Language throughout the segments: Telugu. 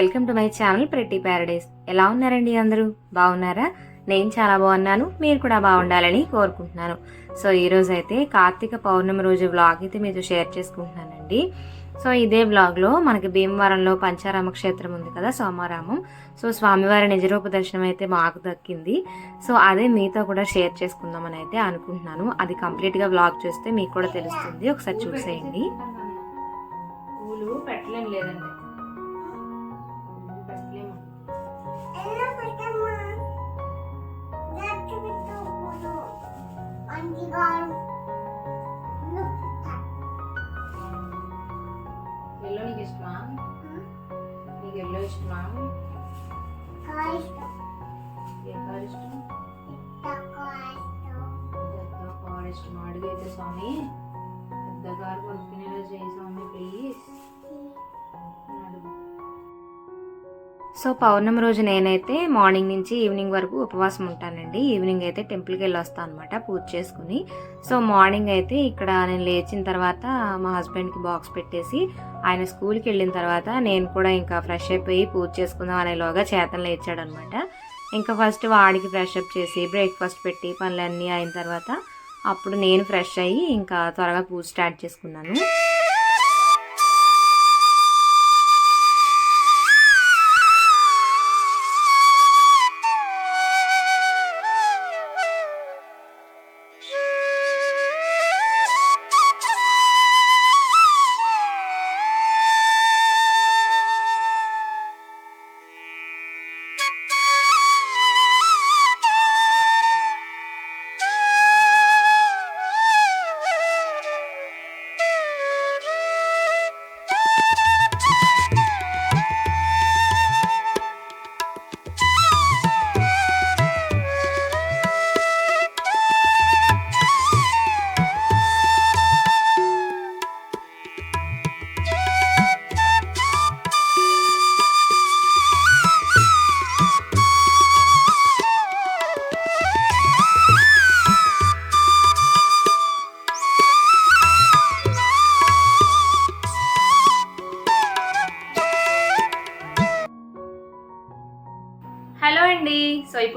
Welcome to my channel pretty paradise. ఎలా ఉన్నారండి అందరూ? బాగున్నారా? నేను చాలా బాగున్నాను. మీరు కూడా బాగుండాలని కోరుకుంటున్నాను. సో ఈరోజు అయితే కార్తీక పౌర్ణమి రోజు వ్లాగ్ అయితే మీతో షేర్ చేసుకుంటున్నానండి. సో ఇదే వ్లాగ్లో మనకి భీమవరంలో పంచారామ క్షేత్రం ఉంది కదా సోమారామం. సో స్వామివారి నిజరూప దర్శనం అయితే మాకు దక్కింది. సో అదే మీతో కూడా షేర్ చేసుకుందామని అయితే అనుకుంటున్నాను. అది కంప్లీట్గా వ్లాగ్ చూస్తే మీకు కూడా తెలుస్తుంది. ఒకసారి చూసేయండి. పూలు పెట్టలేం లేదండి. సో పౌర్ణమి రోజు నేనైతే మార్నింగ్ నుంచి ఈవినింగ్ వరకు ఉపవాసం ఉంటానండి. ఈవినింగ్ అయితే టెంపుల్కి వెళ్ళొస్తాను అనమాట పూజ చేసుకుని. సో మార్నింగ్ అయితే ఇక్కడ నేను లేచిన తర్వాత మా హస్బెండ్కి బాక్స్ పెట్టేసి ఆయన స్కూల్కి వెళ్ళిన తర్వాత నేను కూడా ఇంకా ఫ్రెష్ అయిపోయి పూజ చేసుకుందాం అనేలోగా చేతన లేచాడనమాట ఇంకా ఫస్ట్ వాడికి ఫ్రెష్ అప్ చేసి బ్రేక్ఫాస్ట్ పెట్టి పనులన్నీ అయిన తర్వాత అప్పుడు నేను ఫ్రెష్ అయ్యి ఇంకా త్వరగా పూజ స్టార్ట్ చేసుకున్నాను.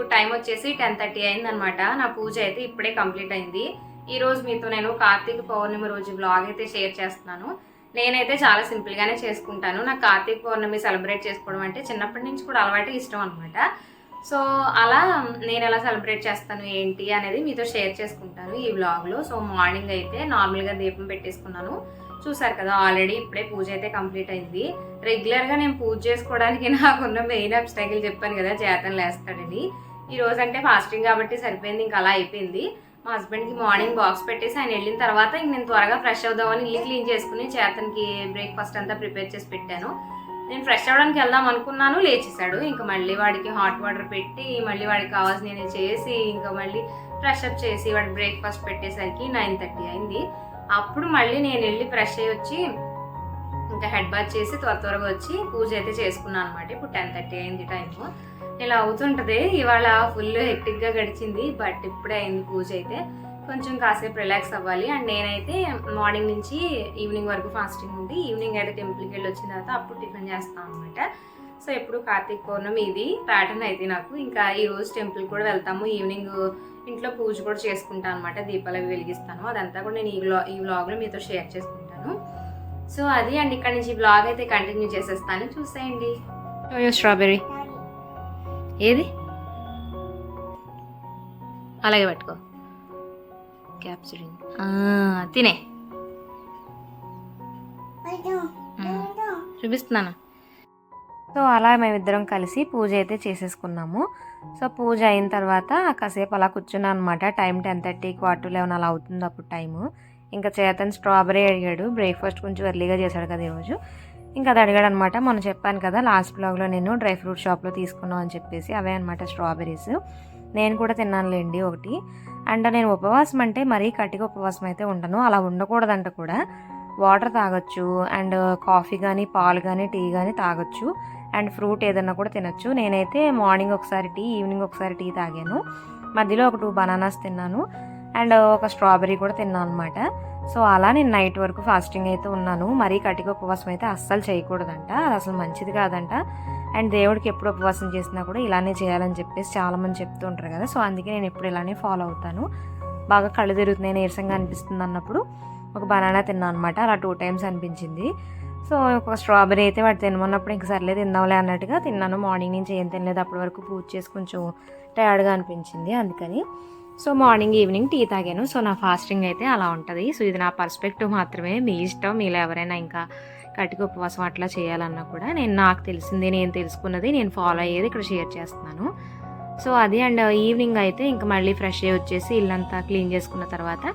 ఇప్పుడు టైం వచ్చేసి టెన్ థర్టీ అయిందనమాట. నా పూజ అయితే ఇప్పుడే కంప్లీట్ అయింది. ఈ రోజు మీతో నేను కార్తీక పౌర్ణమి రోజు బ్లాగ్ అయితే షేర్ చేస్తున్నాను. నేనైతే చాలా సింపుల్గానే చేసుకుంటాను. నాకు కార్తీక పౌర్ణమి సెలబ్రేట్ చేసుకోవడం అంటే చిన్నప్పటి నుంచి కూడా అలవాటు ఇష్టం అనమాట. సో అలా నేను ఎలా సెలబ్రేట్ చేస్తాను ఏంటి అనేది మీతో షేర్ చేసుకుంటాను ఈ వ్లాగ్లో సో మార్నింగ్ అయితే నార్మల్గా దీపం పెట్టేసుకున్నాను. చూసారు కదా ఆల్రెడీ ఇప్పుడే పూజ అయితే కంప్లీట్ అయింది. రెగ్యులర్గా నేను పూజ చేసుకోవడానికి నాకున్న మెయిన్ అబ్స్టాకిల్ చెప్పాను కదా చేతను లేస్తాడని. ఈరోజు అంటే ఫాస్టింగ్ కాబట్టి సరిపోయింది ఇంకా అలా అయిపోయింది. మా హస్బెండ్కి మార్నింగ్ బాక్స్ పెట్టేసి ఆయన వెళ్ళిన తర్వాత ఇంక నేను త్వరగా ఫ్రెష్ అవుదామని ఇల్లు క్లీన్ చేసుకుని చేతనికి బ్రేక్ఫాస్ట్ అంతా ప్రిపేర్ చేసి పెట్టాను. నేను ఫ్రెష్ అవ్వడానికి వెళ్దాం అనుకున్నాను లేచేసాడు ఇంకా మళ్ళీ వాడికి హాట్ వాటర్ పెట్టి మళ్ళీ వాడికి కావాల్సినవి చేసి ఇంకా మళ్ళీ ఫ్రెష్ అప్ చేసి వాడి బ్రేక్ఫాస్ట్ పెట్టేసరికి నైన్ థర్టీ అయింది. అప్పుడు మళ్ళీ నేను వెళ్ళి ఫ్రెష్ అయ్యి వచ్చి ఇంకా హెడ్ బాత్ చేసి త్వర త్వరగా వచ్చి పూజ అయితే చేసుకున్నాను అనమాట ఇప్పుడు టెన్ థర్టీ అయింది టైము. ఇలా అవుతుంటుంది. ఇవాళ ఫుల్ హెక్టిక్గా గడిచింది బట్ ఇప్పుడే అయింది పూజ అయితే. కొంచెం కాసేపు రిలాక్స్ అవ్వాలి. అండ్ నేనైతే మార్నింగ్ నుంచి ఈవినింగ్ వరకు ఫాస్టింగ్ ఉండి ఈవినింగ్ అయితే టెంపుల్కి వెళ్ళి వచ్చిన తర్వాత అప్పుడు టిఫిన్ చేస్తాను అనమాట సో ఎప్పుడు కార్తీక పౌర్ణమి ఇది ప్యాటర్న్ అయితే నాకు. ఇంకా ఈ రోజు టెంపుల్ కూడా వెళ్తాము. ఈవినింగ్ ఇంట్లో పూజ కూడా చేసుకుంటాను అనమాట దీపాలు అవి వెలిగిస్తాను. అదంతా కూడా నేను ఈ వ్లా ఈ వ్లాగ్లో మీతో షేర్ చేసుకుంటాను. సో అది అండ్ ఇక్కడ నుంచి బ్లాగ్ అయితే కంటిన్యూ చేసేస్తాను. చూసేయండి. స్ట్రాబెర్రీ ఏది? అలాగే పట్టుకో. క్యాప్సిడిన్ తినే. చూపిస్తున్నాను? సో అలా మేమిద్దరం కలిసి పూజ అయితే చేసేసుకున్నాము. సో పూజ అయిన తర్వాత కాసేపు అలా కూర్చున్నాను అనమాట time ten thirty quarter eleven అలా అవుతుంది అప్పుడు టైము. ఇంకా చేతన్ స్ట్రాబెరీ అడిగాడు. బ్రేక్ఫాస్ట్ కొంచెం ఎర్లీగా చేశాడు కదా ఈరోజు. ఇంకా అది అడిగాడు అనమాట మొన్న చెప్పాను కదా లాస్ట్ బ్లాగ్లో నేను డ్రై ఫ్రూట్ షాప్లో తీసుకున్నాం అని చెప్పేసి అవే అనమాట స్ట్రాబెరీస్. నేను కూడా తిన్నానులేండి ఒకటి. అండ్ నేను ఉపవాసం అంటే మరీ కట్టిగా ఉపవాసం అయితే ఉండను. అలా ఉండకూడదంట కూడా. వాటర్ తాగొచ్చు. అండ్ కాఫీ కానీ పాలు కానీ టీ కానీ తాగొచ్చు. అండ్ ఫ్రూట్ ఏదన్నా కూడా తినొచ్చు. నేనైతే మార్నింగ్ ఒకసారి టీ ఈవినింగ్ ఒకసారి టీ తాగాను. మధ్యలో ఒక టూ బనానాస్ తిన్నాను. అండ్ ఒక స్ట్రాబెరీ కూడా తిన్నాను అనమాట సో అలా నేను నైట్ వరకు ఫాస్టింగ్ అయితే ఉన్నాను. మరీ కటిక ఉపవాసం అయితే అస్సలు చేయకూడదంట. అది అసలు మంచిది కాదంట. అండ్ దేవుడికి ఎప్పుడు ఉపవాసం చేసినా కూడా ఇలానే చేయాలని చెప్పేసి చాలామంది చెప్తూ ఉంటారు కదా. సో అందుకే నేను ఎప్పుడు ఇలానే ఫాలో అవుతాను. బాగా కళ్ళు తిరుగుతున్నాయి నీరసంగా అనిపిస్తుంది అన్నప్పుడు ఒక బనానా తిన్నాను అనమాట అలా టూ టైమ్స్ అనిపించింది. సో ఒక స్ట్రాబెరీ అయితే వాటి తినమన్నప్పుడు ఇంక సర్లే తిందాంలే అన్నట్టుగా తిన్నాను. మార్నింగ్ నుంచి ఏం తినలేదు. అప్పటి వరకు పూజ చేసి కొంచెం టయర్డ్గా అనిపించింది అందుకని. సో మార్నింగ్ ఈవినింగ్ టీ తాగాను. సో నా ఫాస్టింగ్ అయితే అలా ఉంటుంది. సో ఇది నా పర్స్పెక్టివ్ మాత్రమే. మీ ఇష్టం మీలో ఎవరైనా ఇంకా కటిక ఉపవాసం అట్లా చేయాలన్నా కూడా నేను నాకు తెలిసింది నేను తెలుసుకున్నది నేను ఫాలో అయ్యేది ఇక్కడ షేర్ చేస్తున్నాను. సో అది అండ్ ఈవినింగ్ అయితే ఇంకా మళ్ళీ ఫ్రెష్ అయ్యి వచ్చేసి ఇల్లంతా క్లీన్ చేసుకున్న తర్వాత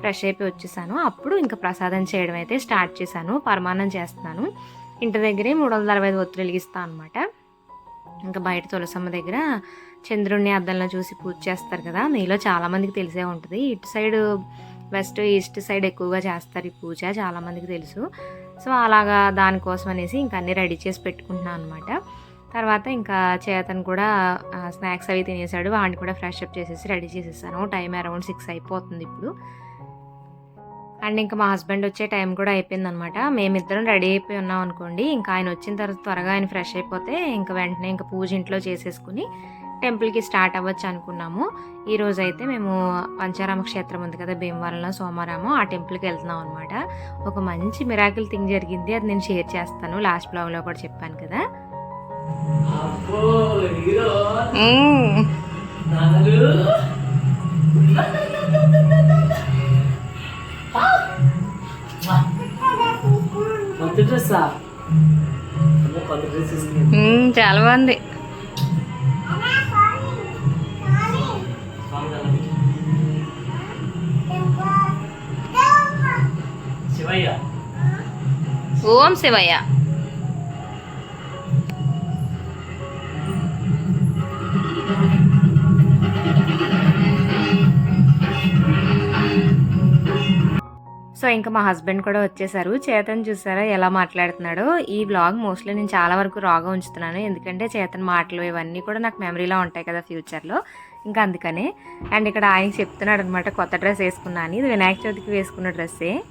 ఫ్రెష్ అయిపోయి వచ్చేసాను. అప్పుడు ఇంకా ప్రసాదం చేయడం అయితే స్టార్ట్ చేశాను. పరమాన్నం చేస్తున్నాను. ఇంటి దగ్గరే మూడు వందల అరవై ఐదు ఒత్తులు వెలిగిస్తాను అనమాట ఇంకా బయట తులసమ్మ దగ్గర చంద్రుడిని అద్దంలో చూసి పూజ చేస్తారు కదా మీలో చాలామందికి తెలిసే ఉంటుంది. ఇటు సైడ్ వెస్ట్ ఈస్ట్ సైడ్ ఎక్కువగా చేస్తారు ఈ పూజ చాలామందికి తెలుసు. సో అలాగా దానికోసం అనేసి ఇంకా అన్నీ రెడీ చేసి పెట్టుకుంటున్నాను అనమాట తర్వాత ఇంకా చేతను కూడా స్నాక్స్ అవి తినేసాడు వాడిని కూడా ఫ్రెష్ అప్ చేసేసి రెడీ చేసేసాను. టైం అరౌండ్ సిక్స్ అయిపోతుంది ఇప్పుడు. అండ్ ఇంకా మా హస్బెండ్ వచ్చే టైం కూడా అయిపోయింది అనమాట మేమిద్దరం రెడీ అయిపోయి ఉన్నాం అనుకోండి ఇంకా ఆయన వచ్చిన తర్వాత త్వరగా ఆయన ఫ్రెష్ అయిపోతే ఇంకా వెంటనే ఇంకా పూజ ఇంట్లో చేసేసుకుని టెంపుల్కి స్టార్ట్ అవ్వచ్చు అనుకున్నాము. ఈ రోజు అయితే మేము పంచారామ క్షేత్రం ఉంది కదా భీమవరంలో సోమవారము ఆ టెంపుల్కి వెళ్తున్నాం అనమాట ఒక మంచి మిరాకిల్ థింగ్ జరిగింది అది నేను షేర్ చేస్తాను. లాస్ట్ బ్లాగ్లో కూడా చెప్పాను కదా. అబ్బో హీరో. ఓం శివయ్య. సో ఇంకా మా హస్బెండ్ కూడా వచ్చేసారు. చేతన్ చూసారా ఎలా మాట్లాడుతున్నాడో? ఈ బ్లాగ్ మోస్ట్లీ నేను చాలా వరకు రాగా ఉంచుతున్నాను. ఎందుకంటే చేతన్ మాటలు ఇవన్నీ కూడా నాకు మెమరీలో ఉంటాయి కదా ఫ్యూచర్లో. ఇంకా అందుకనే. అండ్ ఇక్కడ ఆయన చెప్తున్నాడు అనమాట కొత్త డ్రెస్ వేసుకున్నా అని. ఇది వినాయక చవితికి వేసుకున్న డ్రెస్సే.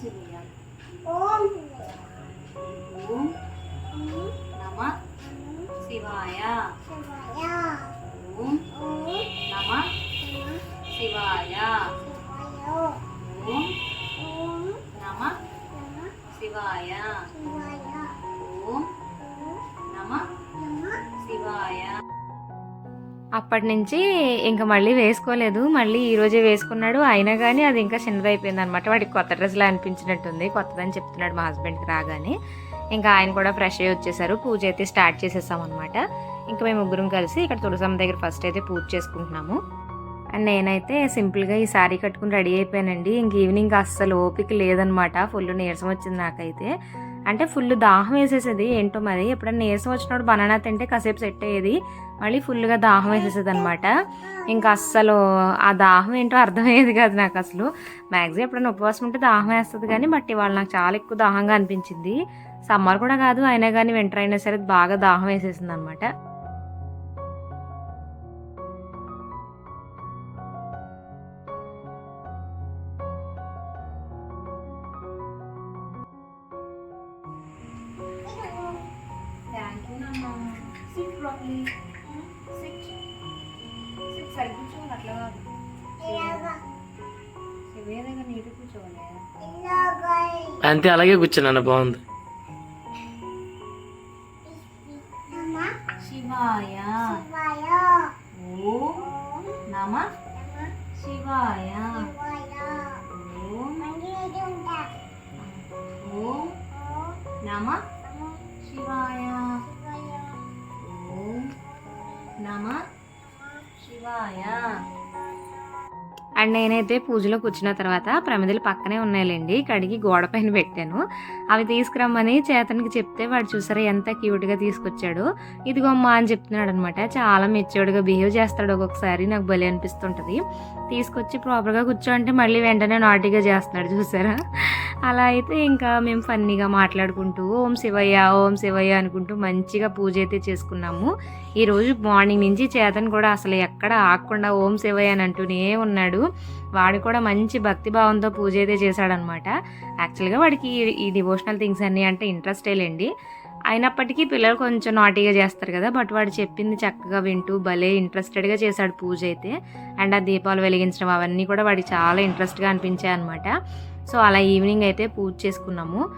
శివాయ. ఓం నమ శివాయ. ఓం నమ శివాయ. ఓం నమ శివాయ. ఓం అప్పటి నుంచి ఇంకా మళ్ళీ వేసుకోలేదు. మళ్ళీ ఈరోజే వేసుకున్నాడు. అయినా కానీ అది ఇంకా చిన్నదైపోయింది అనమాట వాడికి కొత్త డ్రెస్లా అనిపించినట్టుంది. కొత్తదని చెప్తున్నాడు మా హస్బెండ్కి రాగానే. ఇంకా ఆయన కూడా ఫ్రెష్ అయ్యి వచ్చేసారు. పూజ అయితే స్టార్ట్ చేసేసాం అనమాట ఇంకా మేము ముగ్గురం కలిసి ఇక్కడ తులసమ్మ దగ్గర ఫస్ట్ అయితే పూజ చేసుకుంటున్నాము. అండ్ నేనైతే సింపుల్గా ఈ శారీ కట్టుకుని రెడీ అయిపోయానండి. ఇంక ఈవినింగ్ అస్సలు ఓపిక లేదనమాట ఫుల్ నీరసం వచ్చింది నాకైతే. అంటే ఫుల్ దాహం వేసేసేది. ఏంటో మరి? ఎప్పుడైనా నీరసం వచ్చినప్పుడు బనానా తింటే కాసేపు సెట్ అయ్యేది. మళ్ళీ ఫుల్గా దాహం వేసేసేది అనమాట ఇంకా అస్సలు ఆ దాహం ఏంటో అర్థమయ్యేది కాదు నాకు అసలు. మ్యాక్సిమం ఎప్పుడైనా ఉపవాసం ఉంటే దాహం వేస్తుంది కానీ బట్ ఇవాళ నాకు చాలా ఎక్కువ దాహంగా అనిపించింది. సమ్మర్ కూడా కాదు అయినా కానీ వింటర్ అయినా సరే బాగా దాహం వేసేసింది అనమాట కూర్చోవాలి అట్లా కాదు నీటి కూర్చోవాలి అంతే అలాగే కూర్చున్నాను బాగుంది. శివాయ. ఓం నమ. శివాయ. నేనైతే పూజలో కూర్చున్న తర్వాత ప్రమిదలు పక్కనే ఉన్నాయిలేండి. కడిగి గోడ పైన పెట్టాను. అవి తీసుకురమ్మని చేతనికి చెప్తే వాడు చూసారా ఎంత క్యూట్గా తీసుకొచ్చాడు. ఇదిగోమ్మా అని చెప్తున్నాడు అనమాట చాలా మెచ్యూర్డ్గా బిహేవ్ చేస్తాడు ఒక్కొక్కసారి. నాకు భలే అనిపిస్తుంటుంది. తీసుకొచ్చి ప్రాపర్గా కూర్చోంటే మళ్ళీ వెంటనే నాటిగా చేస్తున్నాడు. చూసారా? అలా అయితే ఇంకా మేము ఫన్నీగా మాట్లాడుకుంటూ ఓం శివయ్య ఓం శివయ్య అనుకుంటూ మంచిగా పూజ అయితే చేసుకున్నాము. ఈరోజు మార్నింగ్ నుంచి చేతన్ కూడా అసలు ఎక్కడ ఆగకుండా ఓం శివయ్య అని అంటూనే ఉన్నాడు. వాడు కూడా మంచి భక్తి భావంతో పూజ అయితే చేశాడనమాట. యాక్చువల్గా వాడికి ఈ- ఈ డివోషనల్ థింగ్స్ అన్నీ అంటే ఇంట్రెస్టే లేండి. అయినప్పటికీ పిల్లలు కొంచెం నాటీగా చేస్తారు కదా బట్ వాడు చెప్పింది చక్కగా వింటూ భలే ఇంట్రెస్టెడ్గా చేశాడు పూజ అయితే. అండ్ ఆ దీపాలు వెలిగించడం అవన్నీ కూడా వాడికి చాలా ఇంట్రెస్ట్గా అనిపించాయి అనమాట సో అలా ఈవినింగ్ అయితే పూజ చేసుకున్నాము.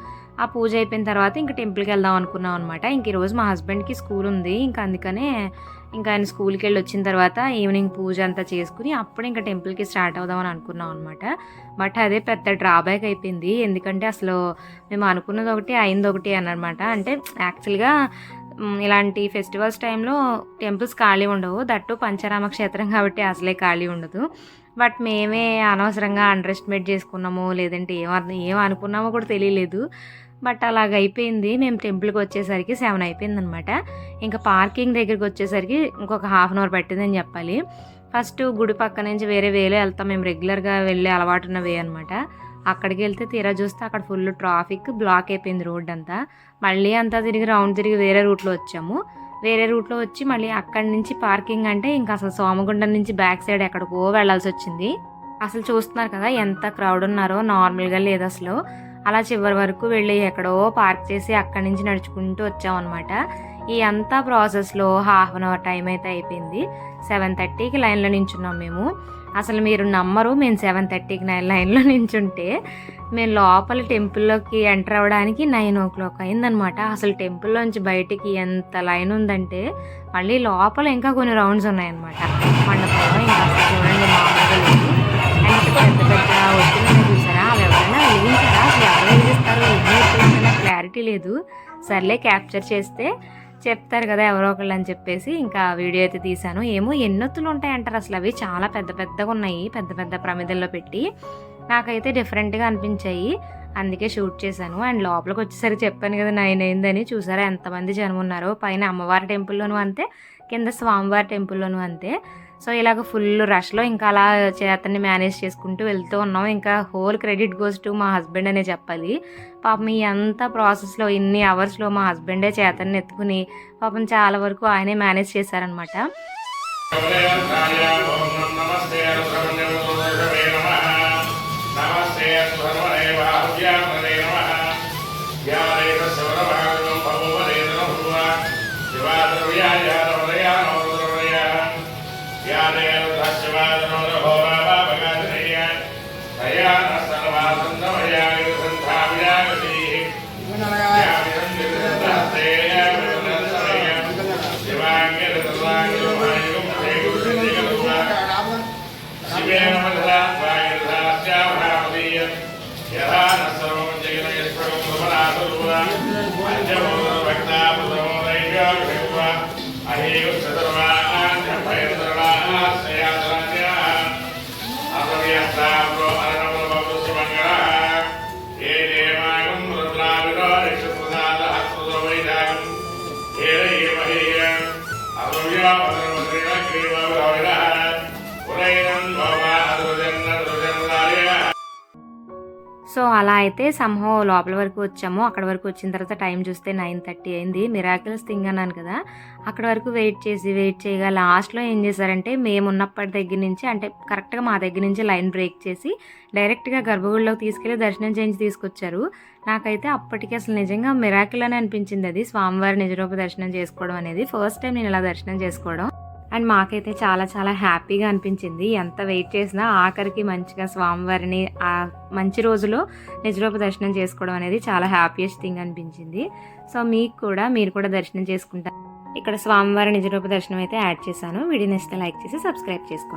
ఆ పూజ అయిపోయిన తర్వాత ఇంకా టెంపుల్కి వెళ్దాం అనుకున్నాం అనమాట ఇంక ఈరోజు మా హస్బెండ్కి స్కూల్ ఉంది. ఇంకా అందుకనే ఇంకా ఆయన స్కూల్కి వెళ్ళి వచ్చిన తర్వాత ఈవినింగ్ పూజ అంతా చేసుకుని అప్పుడు ఇంకా టెంపుల్కి స్టార్ట్ అవుదామని అనుకున్నాం అనమాట బట్ అదే పెద్ద డ్రాబ్యాక్ అయిపోయింది. ఎందుకంటే అసలు మేము అనుకున్నది ఒకటి అయింది ఒకటి అనమాట అంటే యాక్చువల్గా ఇలాంటి ఫెస్టివల్స్ టైంలో టెంపుల్స్ ఖాళీ ఉండవు. దట్టు పంచరామ క్షేత్రం కాబట్టి అసలే ఖాళీ ఉండదు. బట్ మేమే అనవసరంగా అండర్ ఎస్టిమేట్ చేసుకున్నాము లేదంటే ఏం అర్థం ఏం అనుకున్నామో కూడా తెలియలేదు. బట్ అలాగ అయిపోయింది. మేము టెంపుల్కి వచ్చేసరికి సెవెన్ అయిపోయింది అనమాట ఇంకా పార్కింగ్ దగ్గరికి వచ్చేసరికి ఇంకొక హాఫ్ అన్ అవర్ పట్టిందని చెప్పాలి. ఫస్ట్ గుడి పక్క నుంచి వేరే వేలో వెళ్తాం. మేము రెగ్యులర్గా వెళ్ళే అలవాటు ఉన్న వే అనమాట అక్కడికి వెళ్తే తీరా చూస్తే అక్కడ ఫుల్ ట్రాఫిక్ బ్లాక్ అయిపోయింది రోడ్ అంతా. మళ్ళీ అంతా తిరిగి రౌండ్ తిరిగి వేరే రూట్లో వచ్చాము. వేరే రూట్లో వచ్చి మళ్ళీ అక్కడి నుంచి పార్కింగ్ అంటే ఇంకా అసలు సోమగుండం నుంచి బ్యాక్ సైడ్ ఎక్కడికో వెళ్ళాల్సి వచ్చింది. అసలు చూస్తున్నారు కదా ఎంత క్రౌడ్ ఉన్నారో నార్మల్గా లేదు అసలు. అలా చివరి వరకు వెళ్ళి ఎక్కడో పార్క్ చేసి అక్కడి నుంచి నడుచుకుంటూ వచ్చామన్నమాట. ఈ అంతా ప్రాసెస్లో హాఫ్ అన్ అవర్ టైం అయితే అయిపోయింది. సెవెన్ థర్టీకి లైన్లో నించున్నాం మేము. అసలు మీరు నమ్మరు మేము సెవెన్ థర్టీకి నైన్ లైన్లో నించుంటే మేము లోపల టెంపుల్లోకి ఎంటర్ అవ్వడానికి నైన్ ఓ క్లాక్ అయిందనమాట అసలు టెంపుల్లోంచి బయటికి ఎంత లైన్ ఉందంటే మళ్ళీ లోపల ఇంకా కొన్ని రౌండ్స్ ఉన్నాయన్నమాట. మండపంలో ఇంకా చూడండి మామూలుగా లేదు. అండ్ పెద్ద పెద్ద వచ్చిన ఎవరు ఏమవుతుందో నాకు క్లారిటీ లేదు. సర్లే క్యాప్చర్ చేస్తే చెప్తారు కదా ఎవరో ఒకళ్ళు అని చెప్పేసి. ఇంకా వీడియో అయితే తీశాను. ఏమో ఎన్నొత్తులు ఉంటాయి అంటారు అసలు అవి. చాలా పెద్ద పెద్దగా ఉన్నాయి. పెద్ద పెద్ద ప్రమిదల్లో పెట్టి. నాకైతే డిఫరెంట్గా అనిపించాయి. అందుకే షూట్ చేశాను. అండ్ లోపలికి వచ్చేసరికి చెప్పాను కదా నైన్ అయిందని చూసారా ఎంతమంది జనం ఉన్నారో? పైన అమ్మవారి టెంపుల్లోనూ అంతే కింద స్వామివారి టెంపుల్లోనూ అంతే. సో ఇలాగ ఫుల్ రష్లో ఇంకా అలా చేతని మేనేజ్ చేసుకుంటూ వెళ్తూ ఉన్నాం ఇంకా హోల్ క్రెడిట్ గోస్ టు మా హస్బెండ్ అనే చెప్పాలి పాపం ఈ అంత ప్రాసెస్లో ఇన్ని అవర్స్లో మా హస్బెండే చేతన్ని ఎత్తుకుని పాపం చాలా వరకు ఆయనే మేనేజ్ చేశారనమాట నమస్తే உரையினம் సో అలా అయితే సంహో లోపల వరకు వచ్చాము. అక్కడ వరకు వచ్చిన తర్వాత టైం చూస్తే నైన్ థర్టీ అయింది. మిరాకిల్స్ థింగ్ అన్నాను కదా అక్కడ వరకు వెయిట్ చేసి వెయిట్ చేయగా లాస్ట్లో ఏం చేశారంటే మేము ఉన్నప్పటి దగ్గర నుంచి అంటే కరెక్ట్గా మా దగ్గర నుంచి లైన్ బ్రేక్ చేసి డైరెక్ట్గా గర్భగుడిలోకి తీసుకెళ్ళి దర్శనం చేయించి తీసుకొచ్చారు. నాకైతే అప్పటికి అసలు నిజంగా మిరాకిల్ అని అనిపించింది అది. స్వామివారి నిజరూప దర్శనం చేసుకోవడం అనేది. ఫస్ట్ టైం నేను ఇలా దర్శనం చేసుకోవడం. అండ్ మాకైతే చాలా చాలా హ్యాపీగా అనిపించింది. ఎంత వెయిట్ చేసినా ఆఖరికి మంచిగా స్వామివారిని ఆ మంచి రోజులో నిజరూప దర్శనం చేసుకోవడం అనేది చాలా హ్యాపీయెస్ట్ థింగ్ అనిపించింది. సో మీకు కూడా మీరు కూడా దర్శనం చేసుకుంటారు ఇక్కడ స్వామివారి నిజరూప దర్శనం అయితే యాడ్ చేశాను. వీడియో నచ్చితే లైక్ చేసి సబ్స్క్రైబ్ చేసుకోండి.